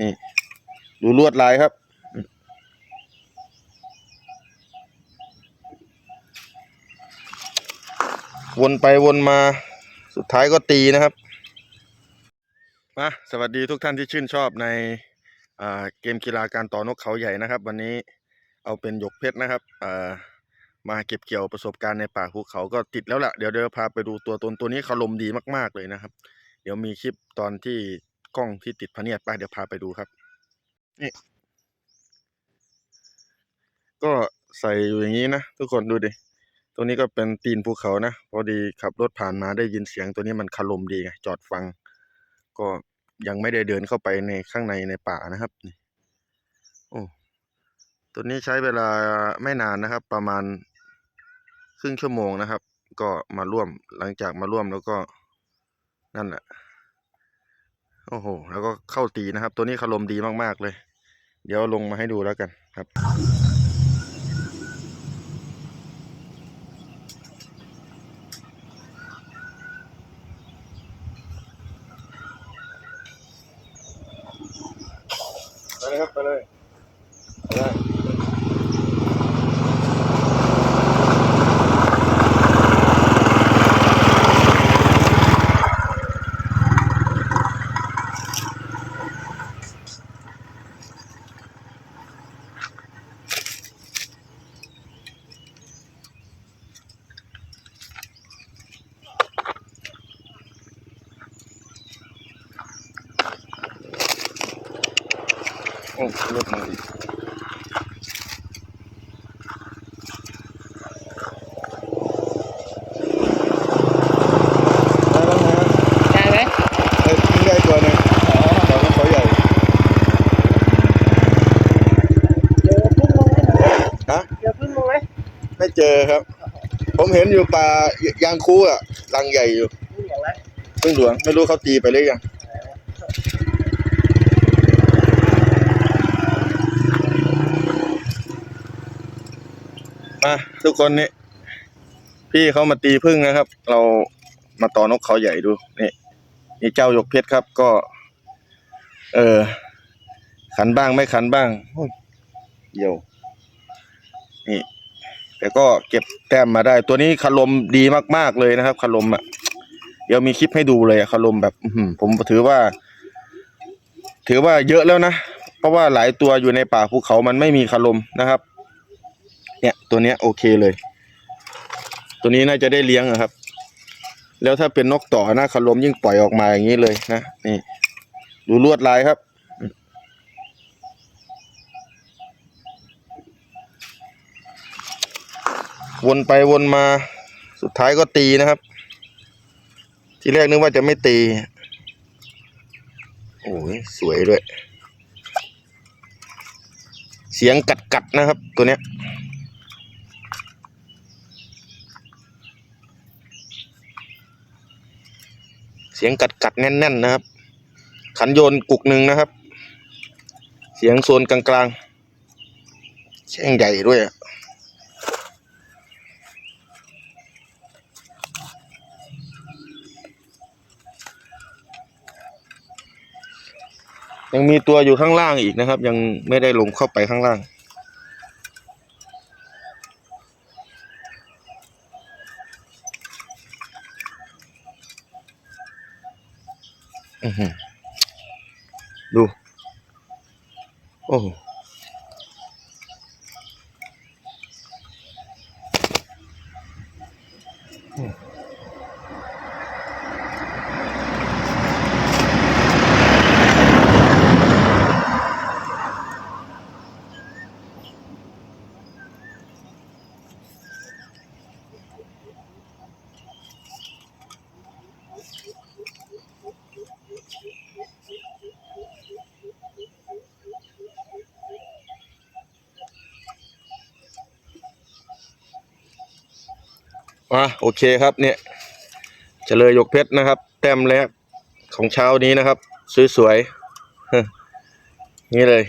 นี่ ดูลวดลายครับวนไปวนมาสุดท้ายก็ตีนะครับมาสวัสดีทุกท่านที่ชื่นชอบในเกมกีฬาการต่อนกเขาใหญ่นะครับ วันนี้เอาเป็นหยกเพชรนะครับมาเก็บเกี่ยวประสบการณ์ในป่าภูเขาก็ติดแล้วล่ะเดี๋ยวเดี๋ยวพาไปดูตัวตนตัวนี้เขาลมดีมาก ๆเลยนะครับ เดี๋ยวมีคลิปตอนที่ กล้องที่ติดพะเนียดไปเดี๋ยวพาไปดูครับ นี่ ก็ใส่อยู่อย่างนี้นะทุกคนดูดิตัวนี้ก็เป็นตีนภูเขานะ พอดีขับรถผ่านมาได้ยินเสียงตัวนี้มันคารมดีไงจอดฟัง ก็ยังไม่ได้เดินเข้าไปในข้างในในป่านะครับนี่โอ้ตัวนี้ใช้เวลาไม่นานนะครับ ประมาณครึ่งชั่วโมงนะครับ ก็มาร่วมหลังจากมาร่วมแล้วก็นั่นแหละ โอ้โห แล้วก็เข้าตีนะครับ ตัวนี้คารมดีมากๆเลย เดี๋ยวลงมาให้ดูแล้วกันครับ ไปเลยครับ ไปเลยไปเลย โอ้รถมาอีกได้แล้วนะได้ไหมเอ้ยขึ้นได้ตัวหนึงต่อนกเขาใหญ่เจอพึ่งลงไหมฮะเจอพึ่งลงไหมไม่เจอครับ ผมเห็นอยู่ป่ายางคูอะ รังใหญ่อยู่ พึ่งหลงไหมพึ่งหลวง ไม่รู้เขาตีไปหรือยัง มาทุกคนนี่พี่เขามาตีพึ่งนะครับ เรามาต่อนกเขาใหญ่ดูนี่นี่เจ้าหยกเพชรครับ ก็ เออ ขันบ้างไม่ขันบ้างโอ้ยเยี่ยวนี่ แต่ก็เก็บแต้มมาได้ ตัวนี้คารมดีมาก ๆ เลยนะครับคารมอะ เดี๋ยวมีคลิปให้ดูเลยอะคารมแบบผมถือว่า ถือว่าเยอะแล้วนะ เพราะว่าหลายตัวอยู่ในป่าภูเขามันไม่มีคารมนะครับ เนี่ยตัวเนี้ยโอเคเลย ตัวนี้น่าจะได้เลี้ยงอะครับ แล้วถ้าเป็นนกต่อนะคารมยิ่งปล่อยออกมาอย่างนี้เลยนะนี่ ดูลวดลายครับ วนไปวนมาสุดท้ายก็ตีนะครับ ที่แรกนึกว่าจะไม่ตี โอ้ยสวยด้วย เสียงกัดกัดนะครับตัวเนี้ย สียงกัดกัดแน่น ๆ นะครับ ขันโยนกุกหนึ่งนะครับ เสียงโซนกลางๆแช่งใหญ่ด้วยยังมีตัวอยู่ข้างล่างอีกนะครับ ยังไม่ได้ลงเข้าไปข้างล่าง อือหือ ดู โอ้ โหมาโอเคครับเนี่ยเฉลยหยกเพชรนะครับ แต้มแรกของเช้านี้นะครับ สวยๆนี่เลย